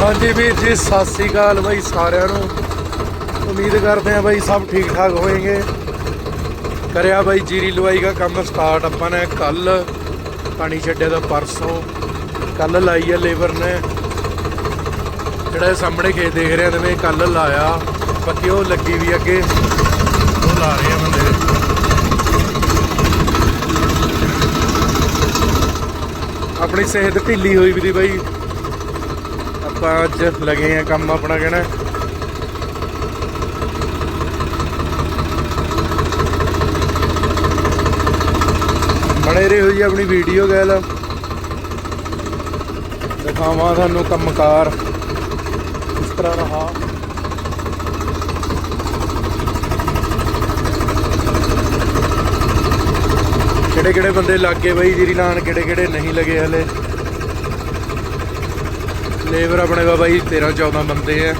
ਹਾਂਜੀ ਵੀਰ ਜੀ, ਸਤਿ ਸ੍ਰੀ ਅਕਾਲ ਬਾਈ ਸਾਰਿਆਂ ਨੂੰ। ਉਮੀਦ ਕਰਦੇ ਆ ਬਾਈ ਸਭ ਠੀਕ ਠਾਕ ਹੋਏਗੇ। ਕਰਿਆ ਬਾਈ ਜੀਰੀ ਲਵਾਈ ਦਾ ਕੰਮ ਸਟਾਰਟ ਆਪਾਂ ਨੇ ਕੱਲ ਪਾਣੀ ਛੱਡਿਆ ਦਾ ਪਰਸੋਂ। ਕੱਲ ਲਾਈ ਆ ਲੇਬਰ ਨੇ। ਜਿਹੜਾ ਸਾਹਮਣੇ ਖੇਤ ਦੇਖ ਰਹੇ ਆ ਤੇ ਕੱਲ ਲਾਇਆ। ਬਾਕੀ ਉਹ ਲੱਗੀ ਵੀ ਅੱਗੇ। ਉਹ ਲਾ ਰਹੇ ਆ ਬੰਦੇ। ਆਪਣੀ ਸਿਹਤ ਢਿੱਲੀ ਹੋਈ ਵੀ ਦੀ ਬਾਈ। ਆਪਾਂ ਅੱਜ ਲੱਗੇ ਆ ਕੰਮ ਆਪਣਾ ਕਹਿਣਾ। ਬਣੇ ਰਹੋ ਜੀ ਆਪਣੀ ਵੀਡੀਓ ਗੱਲ। ਦਿਖਾਵਾਂ ਤੁਹਾਨੂੰ ਕੰਮਕਾਰ। ਇਸ ਤਰ੍ਹਾਂ ਰਹਾ। ਕਿਹੜੇ ਕਿਹੜੇ ਬੰਦੇ ਲੱਗ ਬਈ ਜੀਰੀ ਲਾਣ ਕਿਹੜੇ ਕਿਹੜੇ ਨਹੀਂ ਲਗੇ ਹਲੇ। ਲੇਬਰ ਆਪਣੇ ਵਾ ਬਾਈ 13 14 ਬੰਦੇ ਆ।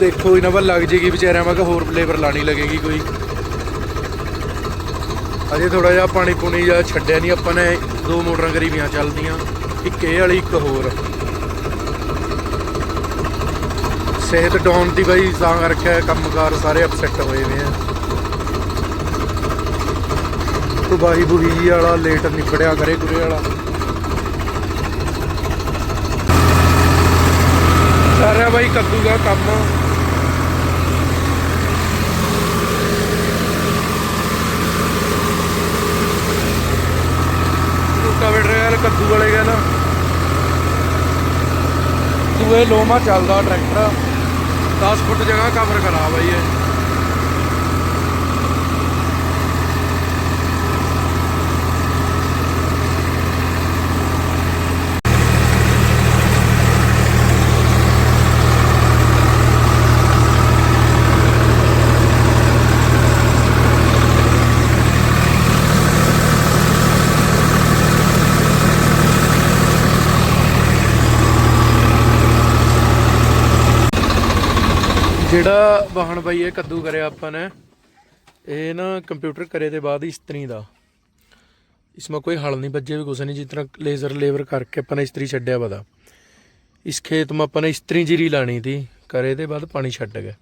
ਦੇਖੋ ਇਹਨਾਂ ਵੱਲ ਲੱਗ ਜੇਗੀ ਵਿਚਾਰਿਆਂ, ਮੈਂ ਕਿ ਹੋਰ ਲੇਬਰ ਲਾਣੀ ਲੱਗੇਗੀ ਕੋਈ। ਅਜੇ ਥੋੜਾ ਜਿਹਾ ਪਾਣੀ ਪੂਣੀ ਜਾਂ ਛੱਡਿਆ ਨਹੀਂ ਆਪਾਂ ਨੇ ਦੋ ਮੋਟਰਾਂ ਗਰੀਬੀਆਂ ਚੱਲਦੀਆਂ, ਇੱਕ ਇਹ ਵਾਲੀ, ਇੱਕ ਹੋਰ। ਸਿਹਤ ਡਾਊਨ ਦੀ ਬਾਈ, ਤਾਂ ਕਰਕੇ ਕੰਮਕਾਰ ਸਾਰੇ ਅਪਸੈਟ ਹੋਏ ਨੇ ਆ। ਤਬਾਹੀ ਬੁਹੀ ਜੀ ਵਾਲਾ ਲੇਟ ਨਿਬੜਿਆ ਕਰੇ ਗੁਰੇ ਵਾਲਾ। ਸਾਰਾ ਬਾਈ, ਕੱਦੂ ਦਾ ਕੰਮ ਰੂਟਾਵੇਟਰ ਰਿਹਾ ਕੱਦੂ ਵਾਲੇ ਗਿਆ ਦੂਏ ਲੋਮਾ ਚੱਲਦਾ ਟਰੈਕਟਰ 10 ਫੁੱਟ ਜਗ੍ਹਾ ਕਵਰ ਕਰਾ ਬਾਈ ਇਹ। ਜਿਹੜਾ ਵਾਹਣ ਬਾਈ ਇਹ ਕੱਦੂ ਕਰਿਆ ਆਪਾਂ ਨੇ, ਇਹ ਨਾ ਕੰਪਿਊਟਰ ਕਰੇ ਦੇ ਬਾਅਦ ਇਸਤਰੀ ਦਾ। ਇਸਮਾ ਕੋਈ ਹਲ ਨਹੀਂ ਵੱਜੇ ਵੀ ਕੁਛ ਨਹੀਂ, ਜਿਸ ਤਰ੍ਹਾਂ ਲੇਜ਼ਰ ਲੇਵਰ ਕਰਕੇ ਆਪਾਂ ਨੇ ਇਸਤਰੀ ਛੱਡਿਆ ਪਤਾ ਇਸ ਖੇਤ ਮਾ ਆਪਾਂ ਨੇ ਇਸਤਰੀ ਜੀਰੀ ਲਾਣੀ ਤੀ ਕਰੇ ਦੇ ਬਾਅਦ ਪਾਣੀ ਛੱਡ ਗਿਆ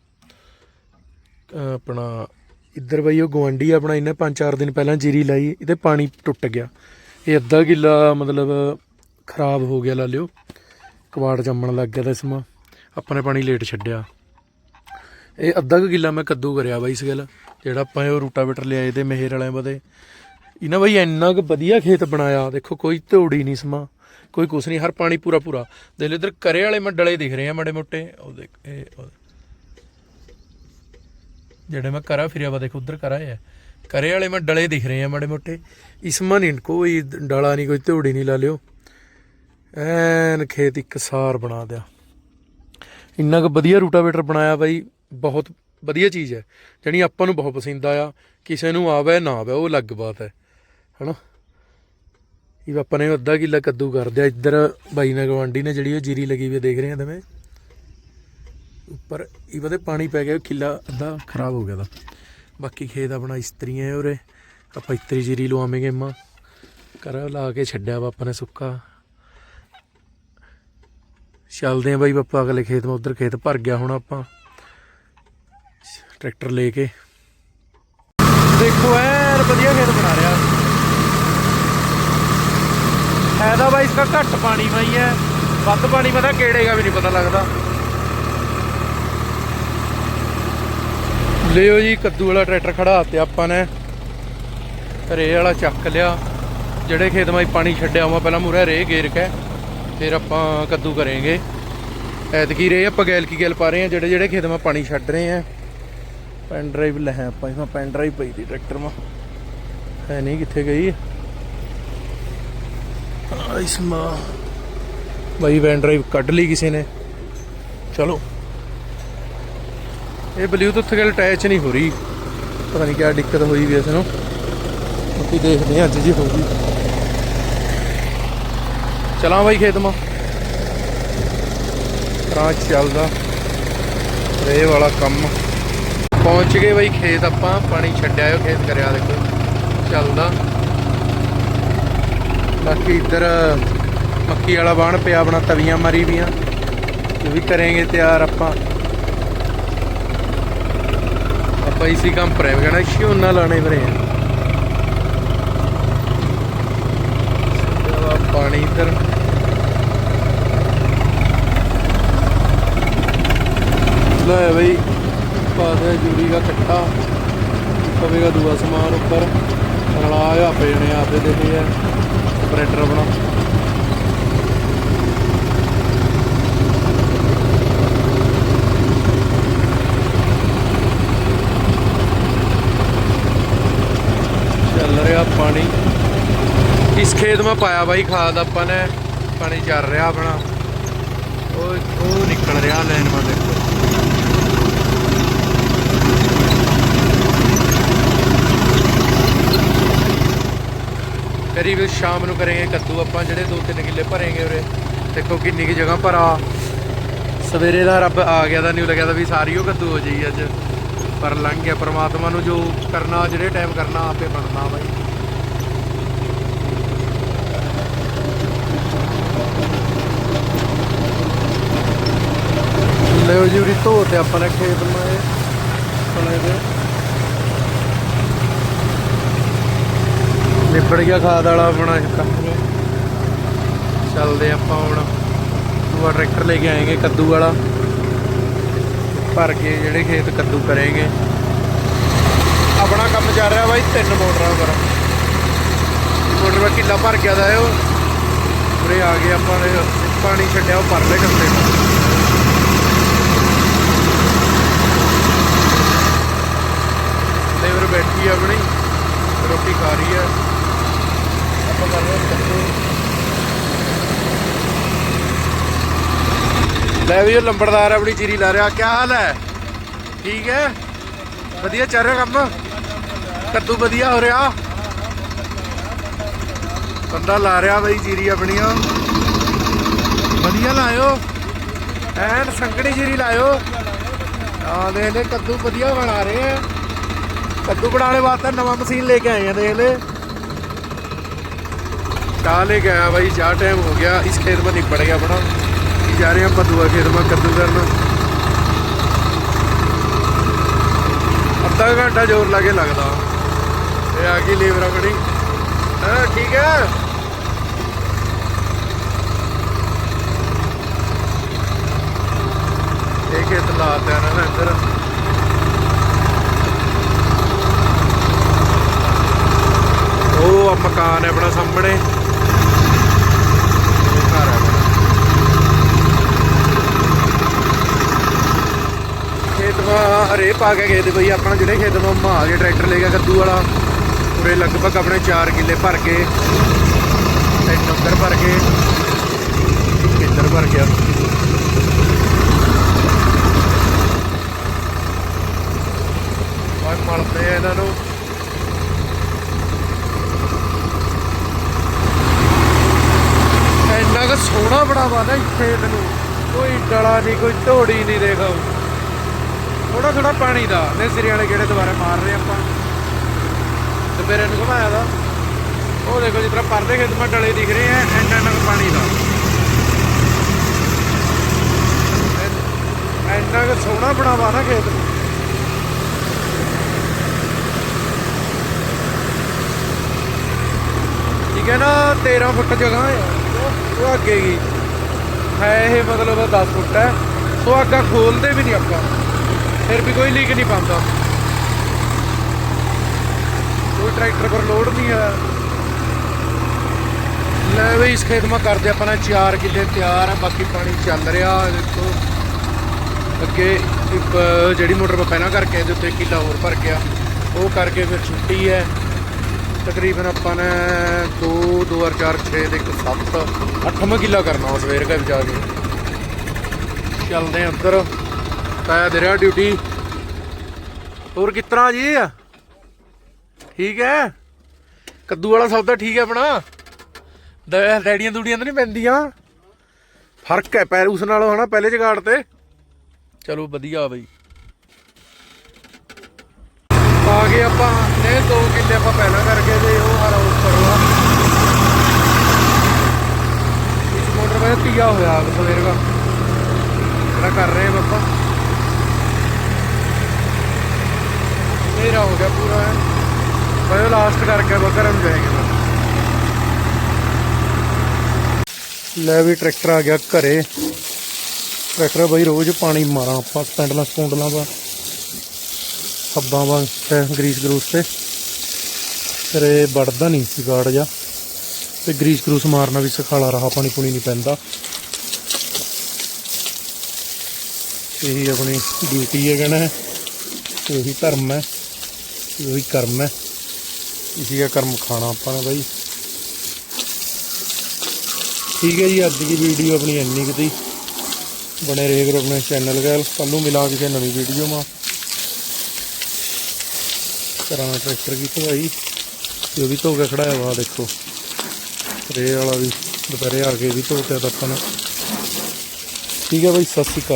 ਆਪਣਾ ਇੱਧਰ ਬਈ ਉਹ ਗਵੰਡੀ ਆਪਣਾ ਇਹਨੇ 5-4 ਦਿਨ ਪਹਿਲਾਂ ਜੀਰੀ ਲਾਈ, ਇਹਦੇ ਪਾਣੀ ਟੁੱਟ ਗਿਆ। ਇਹ ਅੱਧਾ ਕਿੱਲਾ ਮਤਲਬ ਖਰਾਬ ਹੋ ਗਿਆ ਲਾ ਲਿਓ। ਕਵਾੜ ਜੰਮਣ ਲੱਗ ਗਿਆ ਤਾਂ ਇਸਮਾ। ਆਪਾਂ ਨੇ ਪਾਣੀ ਲੇਟ ਛੱਡਿਆ। ਇਹ ਅੱਧਾ ਕੁ ਕਿੱਲਾ ਮੈਂ ਕੱਦੂ ਕਰਿਆ ਬਾਈ ਇਸ ਗੱਲ, ਜਿਹੜਾ ਆਪਾਂ ਉਹ ਰੂਟਾਵੇਟਰ ਲਿਆਏ ਤੇ ਮਹਿਰ ਵਾਲਿਆਂ ਬਦੇ। ਇਹਨਾਂ ਬਾਈ ਇੰਨਾ ਕੁ ਵਧੀਆ ਖੇਤ ਬਣਾਇਆ, ਦੇਖੋ ਕੋਈ ਧੋੜੀ ਨਹੀਂ ਸਮਾ, ਕੋਈ ਕੁਛ ਨਹੀਂ, ਹਰ ਪਾਣੀ ਪੂਰਾ ਪੂਰਾ। ਦੇਖ ਲਓ ਇਧਰ ਕਰੇ ਵਾਲੇ ਮੈਂ ਡਲੇ ਦਿਖ ਰਹੇ ਆ ਮੜੇ ਮੋਟੇ, ਉਹ ਦੇਖ, ਇਹ ਜਿਹੜੇ ਮੈਂ ਕਰਾ ਫਿਰਿਆ ਵਾ, ਦੇਖੋ ਉਧਰ ਕਰਾ ਹੈ ਕਰੇ ਵਾਲੇ ਮੈਂ ਡਲੇ ਦਿਖ ਰਹੇ ਆ ਮੜੇ ਮੋਟੇ। ਇਸਮਾ ਨਹੀਂ, ਕੋਈ ਡਲਾ ਨਹੀਂ, ਕੋਈ ਧੋੜੀ ਨਹੀਂ ਲਾ ਲਿਓ। ਐਨ ਖੇਤ ਇੱਕ ਸਾਰ ਬਣਾ ਦਿਆ। ਇੰਨਾ ਕੁ ਵਧੀਆ ਰੂਟਾਵੇਟਰ ਬਣਾਇਆ ਬਾਈ ਬਹੁਤ ਵਧੀਆ ਚੀਜ਼ ਹੈ। ਜਾਣੀ ਆਪਾਂ ਨੂੰ ਬਹੁਤ ਪਸੰਦ ਆਇਆ, ਕਿਸੇ ਨੂੰ ਆਵੇ, ਨਾ ਆਵੇ, ਉਹ ਅਲੱਗ ਬਾਤ ਹੈ। ਹਨਾ? ਇਹ ਆਪਾਂ ਨੇ ਅੱਧਾ ਕਿੱਲਾ ਕੱਦੂ ਕਰ ਦਿਆ। ਇੱਧਰ ਬਾਈ ਨਾਲ ਗਵਾਂਡੀ ਨੇ ਜਿਹੜੀ ਉਹ ਜੀਰੀ ਲੱਗੀ ਵੀ ਦੇਖ ਰਹੇ ਆ ਤਵੇਂ ਉੱਪਰ ਇਹ ਉਹਦੇ ਪਾਣੀ ਪੈ ਗਿਆ ਕਿੱਲਾ ਅੱਧਾ ਖਰਾਬ ਹੋ ਗਿਆ ਦਾ। ਬਾਕੀ ਖੇਤ ਆਪਣਾ ਇਸਤਰੀਆਂ ਹੈ ਉਰੇ। ਆਪਾਂ ਇਸਤਰੀ ਜੀਰੀ ਲਵਾਵਾਂਗੇ ਮਾਂ। ਕਰ ਲਾ ਕੇ ਛੱਡਿਆ ਵਾ ਨੇ ਸੁੱਕਾ। ਚੱਲਦੇ ਆ ਬਾਈ ਬਾਪਾ, ਅਗਲੇ ਖੇਤ ਮਾ ਉਧਰ ਖੇਤ ਭਰ ਗਿਆ ਹੁਣ ਆਪਾਂ। ਟਰੈਕਟਰ ਲੈ ਕੇ। ਦੇਖੋ, ਐਨ ਵਧੀਆ ਖੇਤ ਬਣਾ ਰਿਹਾ। ਫਾਇਦਾ ਬਾਈ ਇਸਕਾ ਘੱਟ ਪਾਣੀ ਮਾਈ ਹੈ। ਵੱਧ ਪਾਣੀ ਪਤਾ ਕਿਹੜੇਗਾ ਵੀ ਨਹੀਂ ਪਤਾ ਲੱਗਦਾ। ਲਿਓ ਜੀ, ਕੱਦੂ ਵਾਲਾ ਟਰੈਕਟਰ ਖੜਾ ਤੇ ਆਪਾਂ ਨੇ। ਰੇ ਵਾਲਾ ਚੱਕ ਲਿਆ। ਜਿਹੜੇ ਖੇਤ ਮਾਈ ਪਾਣੀ ਛੱਡਿਆ ਹੋਇਆ ਪਹਿਲਾਂ ਮੂਰੇ ਰੇ ਗੇਰ ਕੇ, ਫਿਰ ਆਪਾਂ ਕੱਦੂ ਕਰਾਂਗੇ। ਐਤਕੀ ਰੇ ਆਪਾਂ ਗੈਲ ਕੀ ਗੈਲ ਪਾ ਰਹੇ ਆ ਜਿਹੜੇ ਜਿਹੜੇ ਖੇਤ ਮਾ ਪਾਣੀ ਛੱਡ ਰਹੇ ਆ ਪੈਨ ਡਰਾਈਵ ਲੈ ਆਏ ਆਪਾਂ, ਇਸਮਾ ਪੈਨ ਡਰਾਈਵ ਪਈ ਦੀ ਟਰੈਕਟਰ ਮਾ। ਹੈ ਨਹੀਂ ਕਿੱਥੇ ਗਈ ਆ ਇਸਮਾ। ਬਾਈ ਪੈਨ ਡਰਾਈਵ ਕੱਢ ਲਈ ਕਿਸੇ ਨੇ। ਚਲੋ। ਇਹ ਬਲੂਟੁੱਥ ਗੱਲ ਅਟੈਚ ਨਹੀਂ ਹੋ ਰਹੀ। ਪਤਾ ਨਹੀਂ ਕਿਆ ਦਿੱਕਤ ਹੋਈ ਵੀ ਇਸ ਨੂੰ। ਬਾਕੀ ਦੇਖਦੇ ਹਾਂ ਅੱਜ ਜੀ ਹੋਊਗੀ। ਚਲਾਂ ਬਾਈ ਖੇਤ ਮਾ। ਕਰਾਂ ਚੱਲਦਾ। ਰੇ ਵਾਲਾ ਕੰਮ। ਪਹੁੰਚ ਗਏ ਬਈ ਖੇਤ ਆਪਾਂ, ਪਾਣੀ ਛੱਡਿਆ ਉਹ ਖੇਤ ਕਰਿਆ ਦੇਖੋ, ਚੱਲਦਾ। ਬਾਕੀ ਇੱਧਰ ਮੱਕੀ ਵਾਲਾ ਬਾਣ ਪਿਆ ਆਪਣਾ, ਤਵੀਆਂ ਮਾਰੀ ਵੀਆਂ। ਇਹ ਵੀ ਕਰਾਂਗੇ ਤਿਆਰ ਆਪਾਂ। ਆਪਾਂ ਇਸੀ ਕੰਮ ਪਰ ਹੈ ਕਹਣਾ ਸ਼ਿਉਨਾ ਲਾਣੇ ਪਰੇ ਆ ਪਾਣੀ ਇੱਧਰ। ਲੈ ਬਈ ਪਾ ਦੇ ਜੂੜੀ ਦਾ ਕੱਟਾ ਪਵੇਗਾ ਦੂਆ ਸਮਾਨ ਉੱਪਰ। ਰਲਾ ਪਏ ਨੇ ਆਪੇ ਦੇਖੇ ਆ। ਆਪਰੇਟਰ ਆਪਣਾ। ਚੱਲ ਰਿਹਾ ਪਾਣੀ। ਇਸ ਖੇਤ ਮੈਂ ਪਾਇਆ ਬਾਈ ਖਾਦ ਆਪਾਂ ਨੇ। ਪਾਣੀ ਚੱਲ ਰਿਹਾ ਆਪਣਾ। ਉਹ ਉਹ ਨਿਕਲ ਰਿਹਾ ਲਾਈਨ ਮਾ ਦੇਖੋ। ਕਰੀਬ ਸ਼ਾਮ ਨੂੰ ਕਰਾਂਗੇ ਕੱਦੂ ਆਪਾਂ, ਜਿਹੜੇ 2-3 ਕਿੱਲੇ ਭਰਾਂਗੇ ਉਰੇ। ਦੇਖੋ ਕਿੰਨੀ ਕੀ ਜਗ੍ਹਾ ਭਰਾ। ਸਵੇਰੇ ਦਾ ਰੱਬ ਆ ਗਿਆ ਤਾਂ ਨਹੀਂ ਲੱਗਿਆ ਤਾਂ ਵੀ ਸਾਰੀ ਉਹ ਕੱਦੂ ਹੋ ਜਾਈ ਅੱਜ। ਪਰ ਲੰਘ ਗਿਆ ਪ੍ਰਮਾਤਮਾ ਨੂੰ ਜੋ ਕਰਨਾ, ਜਿਹੜੇ ਟਾਈਮ ਕਰਨਾ, ਆਪੇ ਬਣਨਾ ਬਾਈ। ਲੈ ਜੀ ਉਰੀ ਧੋ ਤੇ ਆਪਾਂ ਨੇ ਖੇਤ ਮੈਂ ਸੁਣੇ ਦੇ। ਨਿਬੜ ਗਿਆ ਖਾਦ ਵਾਲਾ ਆਪਣਾ ਕੰਮ ਚੱਲਦੇ ਆਪਾਂ ਹੁਣ। ਦੂਆ ਟਰੈਕਟਰ ਲੈ ਕੇ ਆਏਗੇ ਕੱਦੂ ਵਾਲਾ। ਭਰ ਕੇ ਜਿਹੜੇ ਖੇਤ ਕੱਦੂ ਕਰਾਂਗੇ। ਆਪਣਾ ਕੰਮ ਚੱਲ ਰਿਹਾ ਬਾਈ ਤਿੰਨ ਮੋਟਰਾਂ ਪਰ ਮੋਟਰ ਦਾ ਕਿੱਲਾ ਭਰ ਗਿਆ ਦਾ ਉਹ। ਉਰੇ ਆ ਗਏ ਆਪਾਂ ਨੇ। ਪਾਣੀ ਛੱਡਿਆ ਉਹ ਪਰਲੇ ਕੰਦੇ ਲੇਬਰ ਬੈਠੀ ਆ ਆਪਣੀ। ਰੋਟੀ ਖਾ ਰਹੀ ਹੈ ਆਪਾਂ ਕਰ ਰਹੇ ਹਾਂ ਲੈ ਵੀ ਲੰਬੜਦਾਰ ਆਪਣੀ ਚੀਰੀ ਲਾ ਰਿਹਾ ਕੀ ਹਾਲ ਹੈ? ਠੀਕ ਹੈ? ਵਧੀਆ ਚੱਲ ਰਿਹਾ ਕੰਮ? ਕੱਦੂ ਵਧੀਆ ਹੋ ਰਿਹਾ? ਬੰਦਾ ਲਾ ਰਿਹਾ ਬਈ ਜੀਰੀ ਆਪਣੀਆਂ। ਵਧੀਆ ਲਾਇਓ। ਐਨ ਸੰਕੜੀ ਜੀਰੀ ਲਾਇਓ। ਆ ਦੇਖ ਲੈ, ਕੱਦੂ ਵਧੀਆ ਬਣਾ ਰਹੇ ਆ। ਕੱਦੂ ਬਣਾਉਣ ਵਾਸਤੇ ਨਵਾਂ ਮਸ਼ੀਨ ਲੈ ਕੇ ਆਏ ਆ, ਦੇਖ ਲੈ। ਚਾਹ ਲੈ ਕੇ ਆਇਆ ਬਾਈ ਚਾਹ ਟਾਈਮ ਹੋ ਗਿਆ। ਇਸ ਖੇਤ में ਨਿਪੜ ਗਿਆ ਆਪਣਾ ਕੀ ਜਾ ਰਹੇ ਆ ਆਪਾਂ ਦੂਆ ਖੇਤ में ਕੱਦੂ ਕਰਨ। ਅੱਧਾ ਘੰਟਾ ਜ਼ੋਰ ਲਾ ਕੇ ਲੱਗਦਾ। ਇਹ ਆ ਗਈ ਲੇਬਰ ਆਪਣੀ। ਹਾਂ, ਠੀਕ ਇਹ ਖੇਤ ਲਾਤਾ ਨਾ ਇੱਧਰ ਉਹ ਮਕਾਨ ਹੈ ਆਪਣਾ ਸਾਹਮਣੇ ਇਹ ਘਰ ਹੈ ਆਪਣਾ ਖੇਤ ਮਾ ਹਰੇ ਪਾ ਕੇ ਗਏ ਤੇ ਬਈ ਆਪਣਾ ਜਿਹੜੇ ਖੇਤ ਮਾ ਮਾ ਕੇ ਟਰੈਕਟਰ ਲੈ ਗਿਆ ਕੱਦੂ ਵਾਲਾ, ਉਰੇ ਲਗਭਗ ਆਪਣੇ 4 ਕਿੱਲੇ ਭਰ ਕੇ ਤੇ ਨੰਬਰ ਭਰ ਕੇ ਕਿੱਧਰ ਭਰ ਗਿਆ। ਓਏ ਮਲਦੇ ਆ ਇਹਨਾਂ ਨੂੰ। ਇੰਨਾ ਕੁ ਸੋਹਣਾ ਬੜਾ ਵਾ ਨਾ ਖੇਤ ਨੂੰ ਕੋਈ ਡਲਾ ਨਹੀਂ ਕੋਈ ਢੋੜੀ ਨਹੀਂ ਦੇਖੋ। ਥੋੜਾ ਥੋੜਾ ਪਾਣੀ ਦਾ। ਨੇ ਸਿਰੇ ਵਾਲੇ ਕਿਹੜੇ ਦੁਬਾਰਾ ਮਾਰ ਰਹੇ ਆਪਾਂ। ਦੁਪਹਿਰੇ ਨੂੰ ਘੁਮਾਇਆ ਦਾ। ਉਹ ਦੇਖੋ ਜਿਸ ਤਰ੍ਹਾਂ ਪਰਦੇ ਖੇਤ ਮਾ ਡਲੇ ਦਿਖ ਰਹੇ ਆ, ਇੰਨਾ ਇੰਨਾ ਕੁ ਪਾਣੀ ਦਾ। ਐ- ਇੰਨਾ ਕੁ ਸੋਹਣਾ ਬਣਾਵਾ ਨਾ ਖੇਤ। ਨੂੰ ਠੀਕ ਹੈ ਨਾ 13 ਫੁੱਟ ਜਗ੍ਹਾ ਹੈ। ਉਹ- ਉਹ ਅੱਗੇ ਗਈ ਹੈ ਇਹ ਮਤਲਬ 10 ਫੁੱਟ ਹੈ। ਸੋ ਅੱਗਾ ਖੋਲਦੇ ਵੀ ਨਹੀਂ ਆਪਾਂ। ਫਿਰ ਵੀ ਕੋਈ ਲੀਕ ਨਹੀਂ ਪਾਉਂਦਾ। ਕੋਈ ਟਰੈਕਟਰ ਪਰ ਲੋਡ ਨਹੀਂ ਹੈ। ਲੈ ਵੀ ਇਸ ਖੇਤ ਮਾ ਕਰਦੇ ਆਪਾਂ ਨੇ 4 ਕਿੱਲੇ ਤਿਆਰ ਆ, ਬਾਕੀ ਪਾਣੀ ਚੱਲ ਰਿਹਾ ਦੇਖੋ ਅੱਗੇ ਜਿਹੜੀ ਮੋਟਰ ਮੈਂ ਪਹਿਲਾਂ ਕਰਕੇ ਇਹਦੇ ਉੱਤੇ ਕਿੱਲਾ ਹੋਰ ਭਰ ਗਿਆ ਉਹ ਕਰਕੇ ਫਿਰ ਛੁੱਟੀ ਹੈ। ਤਕਰੀਬਨ ਆਪਾਂ ਨੇ 2 2 4 6 ਦੇ ਇੱਕ 7 8ਵਾਂ ਕਿੱਲਾ ਕਰਨਾ ਵਾ ਸਵੇਰ ਕਾ ਜਾ ਕੇ ਚੱਲਦੇ ਆਂ ਅੰਦਰ। ਤਾਇਆ ਦੇ ਰਿਹਾ ਡਿਊਟੀ ਹੋਰ ਕਿਸ ਤਰ੍ਹਾਂ ਜੀ? ਠੀਕ ਹੈ? ਕੱਦੂ ਵਾਲਾ ਸੌਦਾ ਠੀਕ ਹੈ ਆਪਣਾ। ਡ- ਡੈਡੀਆਂ ਦੂੜੀਆਂ ਤਾਂ ਨਹੀਂ ਪੈਂਦੀਆਂ। ਫ਼ਰਕ ਹੈ ਪੈਰ ਉਸ ਨਾਲੋਂ ਹਨਾ, ਪਹਿਲੇ ਜਗਾੜ ਤੇ। ਚਲੋ ਵਧੀਆ ਬਈ। ਆ ਗਏ ਆਪਾਂ। ਨੇ ਦੋ ਕਿੱਲੇ ਆਪਾਂ ਪਹਿਲਾਂ ਕਰਕੇ ਤੇ ਉਹ ਹਰਾ ਉੱਪਰ ਵਾ। ਕੀਆ ਹੋਇਆ, ਸਵੇਰ ਦਾ। ਜਿਹੜਾ ਕਰ ਰਹੇ ਆਪਾਂ ਮੇਰਾ ਹੋ ਗਿਆ ਪੂਰਾ। ਹੈ ਬਾਇਓ ਲਾਸਟ ਕਰਕੇ ਬਕਰ ਨੂੰ ਜਾਏਗੇ ਲੈ ਵੀ ਟਰੈਕਟਰ ਆ ਗਿਆ ਘਰੇ। ਟਰੈਕਟਰ ਬਈ, ਰੋਜ਼ ਪਾਣੀ ਮਾਰਾਂ ਆਪਾਂ ਸਪੈਂਡਲਾਂ ਸਪੂੰਡਲਾਂ ਦਾ। ਹੱਬਾਂ ਵਾਂ ਤੇ ਗਰੀਸ ਗਰੂਸ ਤੇ। ਫਿਰ ਇਹ ਵੜਦਾ ਨਹੀਂ ਸੀ ਗਾੜ ਜਾ ਤੇ ਗਰੀਸ ਗਰੂਸ ਮਾਰਨਾ ਵੀ ਸਖਾਲਾ ਰਹਾ, ਪਾਣੀ ਪੁਣੀ ਨਹੀਂ ਪੈਂਦਾ। ਇਹੀ ਆਪਣੀ ਡਿਊਟੀ ਹੈ ਕਹਿਣਾ ਇਹੀ ਧਰਮ ਹੈ। ਇਹੀ ਕਰਮ ਹੈ। ਇਸੀ ਦਾ ਕਰਮ ਖਾਣਾ ਆਪਾਂ ਨੇ ਬਾਈ। ਠੀਕ ਹੈ ਜੀ, ਅੱਜ ਦੀ ਵੀਡੀਓ ਆਪਣੀ ਇੰਨੀ ਕੁ ਤੀ ਬਣੇ ਰਹੇ ਕਰੋ ਆਪਣੇ ਚੈਨਲ ਗੈਲ ਕੱਲ ਨੂੰ ਮਿਲਾਂ ਕਿਸੇ ਨਵੀਂ ਵੀਡੀਓ ਮਾ। ਕਰਾਂ ਟਰੈਕਟਰ ਕੀ ਧਵਾਈ ਤੇ ਵੀ ਧੋ ਕੇ ਖੜਾਇਆ ਵਾ, ਦੇਖੋ। ਰੇ ਵਾਲਾ ਵੀ, ਦੁਪਹਿਰੇ ਆ ਕੇ ਵੀ ਧੋ ਕੇ ਤਾਂ ਆਪਾਂ ਨੇ। ਠੀਕ ਹੈ ਬਾਈ, ਸਤਿ ਸ਼੍ਰੀ ਅਕਾਲ।